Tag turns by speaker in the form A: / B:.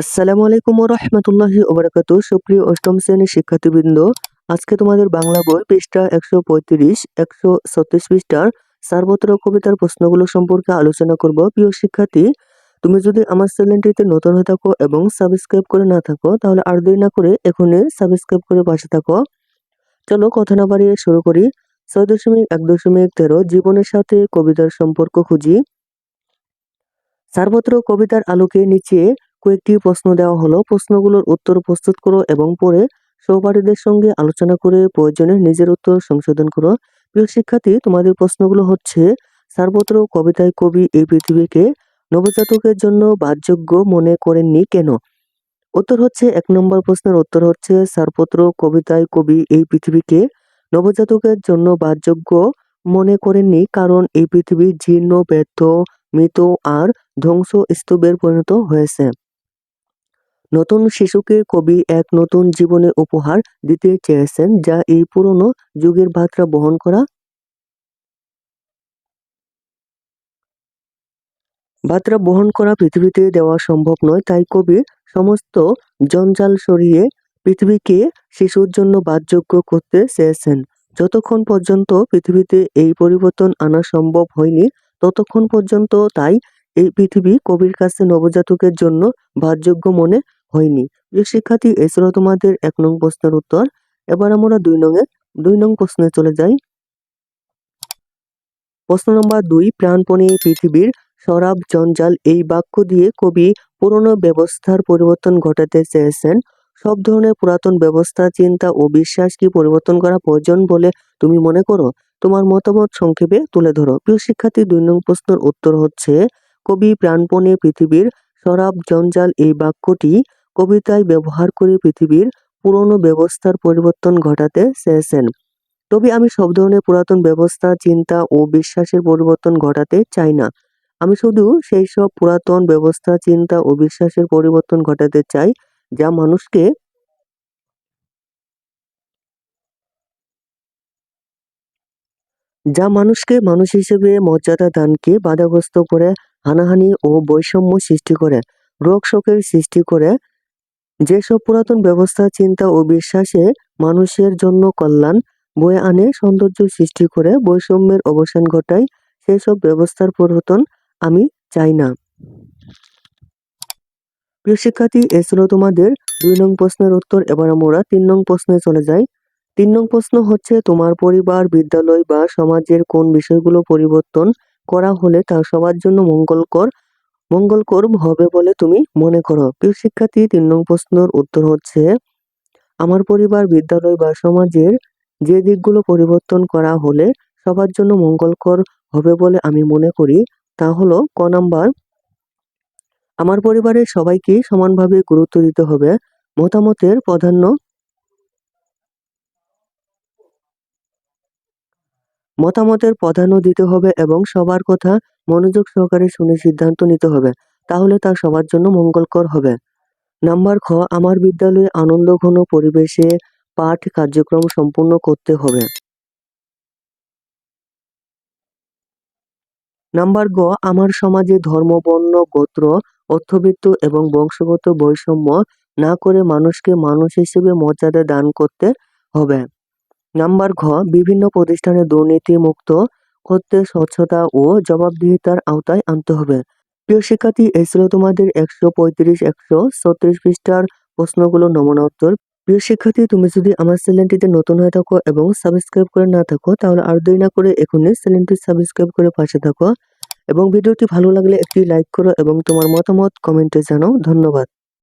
A: আসসালামু আলাইকুম রহমতুল্লাহি ওবরাকাতু সুপ্রিয় অষ্টম শ্রেণির শিক্ষার্থীবৃন্দ, আজকে তোমাদের বাংলা বই পৃষ্ঠা একশো পঁয়ত্রিশ, একশো ছত্রিশ পৃষ্ঠার সার্বত্র কবিতার প্রশ্নগুলো সম্পর্কে আলোচনা করব। প্রিয় শিক্ষার্থী, তুমি যদি আমার চ্যানেলটিতে নতুন হয়ে থাকো এবং সাবস্ক্রাইব করে না থাকো, তাহলে আর দেরি না করে এখনই সাবস্ক্রাইব করে পাশে থাকো। চলো কথা না বাড়িয়ে শুরু করি। ছয় দশমিক এক দশমিক তেরো, জীবনের সাথে কবিতার সম্পর্ক খুঁজি। সার্বত্র কবিতার আলোকে নিচে কয়েকটি প্রশ্ন দেওয়া হলো। প্রশ্নগুলোর উত্তর প্রস্তুত করো এবং পরে সহপাঠীদের সঙ্গে আলোচনা করে প্রয়োজনে নিজের উত্তর সংশোধন করো। প্রিয় শিক্ষার্থী, তোমাদের প্রশ্নগুলো হচ্ছে সার্বত্র কবিতায় কবি এই পৃথিবীকে নবজাতকের জন্য বাসযোগ্য মনে করেননি কেন? উত্তর হচ্ছে, এক নম্বর প্রশ্নের উত্তর হচ্ছে সার্বত্র কবিতায় কবি এই পৃথিবীকে নবজাতকের জন্য বাসযোগ্য মনে করেননি কারণ এই পৃথিবী জীর্ণ, ব্যর্থ, মৃত আর ধ্বংস স্তূপের পরিণত হয়েছে। নতুন শিশুকে কবি এক নতুন জীবনে উপহার দিতে চেয়েছেন, যা এই পুরনো যুগের বার্তা বহন করা বার্তা বহন করা পৃথিবীতে দেওয়া সম্ভব নয়। তাই কবি সমস্ত জঞ্জাল সরিয়ে পৃথিবীকে শিশুর জন্য বাদযোগ্য করতে চেয়েছেন। যতক্ষণ পর্যন্ত পৃথিবীতে এই পরিবর্তন আনা সম্ভব হয়নি, ততক্ষণ পর্যন্ত তাই এই পৃথিবী কবির কাছে নবজাতকের জন্য বাসযোগ্য মনে হয়নি। প্রিয় শিক্ষার্থী, এই ছিল তোমাদের এক নং প্রশ্নের উত্তর। এবার আমরা দুই নং এ দুই নং প্রশ্নে চলে যাই। প্রশ্ন নম্বর দুই, প্রাণপণে পৃথিবীর সরাব জঞ্জাল এই বাক্য দিয়ে কবি পুরনো ব্যবস্থার পরিবর্তন ঘটাতে চেয়েছেন। সব ধরনের পুরাতন ব্যবস্থা, চিন্তা ও বিশ্বাস কি পরিবর্তন করা প্রয়োজন বলে তুমি মনে করো? তোমার মতামত সংক্ষেপে তুলে ধরো। প্রিয় শিক্ষার্থী, দুই নং প্রশ্নের উত্তর হচ্ছে, কবি প্রাণপণে পৃথিবীর সরাব জঞ্জাল এই বাক্যটি কবিতায় ব্যবহার করে পৃথিবীর পুরনো ব্যবস্থার পরিবর্তন ঘটাতে চেয়েছেন। তবে আমি সব ধরনের পুরাতন ব্যবস্থা, চিন্তা ও বিশ্বাসের পরিবর্তন ঘটাতে চাই না। আমি শুধু সেই সব পুরাতন ব্যবস্থা, চিন্তা ও বিশ্বাসের পরিবর্তন ঘটাতে চাই, যা মানুষকে যা মানুষকে মানুষ হিসেবে মর্যাদা দানকে বাধাগ্রস্ত করে, হানাহানি ও বৈষম্য সৃষ্টি করে, রোগ শোকের সৃষ্টি করে যেসব পুরাতন ব্যবস্থা, চিন্তা ও বিশ্বাসে মানুষের জন্য কল্যাণ বয়ে আনে, সৌন্দর্য সৃষ্টি করে বৈষম্যের অবসান ঘটায়, সেসব ব্যবস্থার পরিবর্তন আমি চাই না। প্রিয় শিক্ষার্থী, এ তোমাদের দুই নং প্রশ্নের উত্তর। এবার আমরা তিন নং প্রশ্নে চলে যাই। তিন নং প্রশ্ন হচ্ছে, তোমার পরিবার, বিদ্যালয় বা সমাজের কোন বিষয়গুলো পরিবর্তন করা হলে তা সবার জন্য মঙ্গলকর মঙ্গলকর হবে বলে তুমি মনে করো। প্রিয় শিক্ষার্থী, তিন নং প্রশ্নের উত্তর হচ্ছে, আমার পরিবার, বিদ্যালয় বা সমাজের যে দিকগুলো পরিবর্তন করা হলে সবার জন্য মঙ্গলকর হবে বলে আমি মনে করি, তা হলো ক নাম্বার, আমার পরিবারের সবাইকে সমানভাবে গুরুত্ব দিতে হবে। মতামতের প্রাধান্য মতামতের প্রাধান্য দিতে হবে এবং সবার কথা মনোযোগ সহকারে শুনে সিদ্ধান্ত নিতে হবে, তাহলে তা সবার জন্য মঙ্গলকর হবে। নাম্বার খ, আমার বিদ্যালয়ে আনন্দঘন পরিবেশে পাঠ কার্যক্রম সম্পূর্ণ করতে হবে। নাম্বার গ, আমার সমাজে ধর্ম, বর্ণ, গোত্র, অর্থবিত্ত এবং বংশগত বৈষম্য না করে মানুষকে মানুষ হিসেবে মর্যাদা দান করতে হবে। নাম্বার ঘ, বিভিন্ন প্রতিষ্ঠানে দুর্নীতি মুক্ত করতে স্বচ্ছতা ও জবাবদিহিতার আওতায় আনতে হবে। প্রিয় শিক্ষার্থী, এই ছিল তোমাদের একশো পঁয়ত্রিশ, একশো ছত্রিশ পৃষ্ঠার প্রশ্নগুলো নমুনা উত্তর। প্রিয় শিক্ষার্থী, তুমি যদি আমার চ্যানেলটিতে নতুন হয়ে থাকো এবং সাবস্ক্রাইব করে না থাকো, তাহলে আর দেরি না করে এখনই চ্যানেলটি সাবস্ক্রাইব করে পাশে থাকো। এবং ভিডিওটি ভালো লাগলে একটি লাইক করো এবং তোমার মতামত কমেন্টে জানাও। ধন্যবাদ।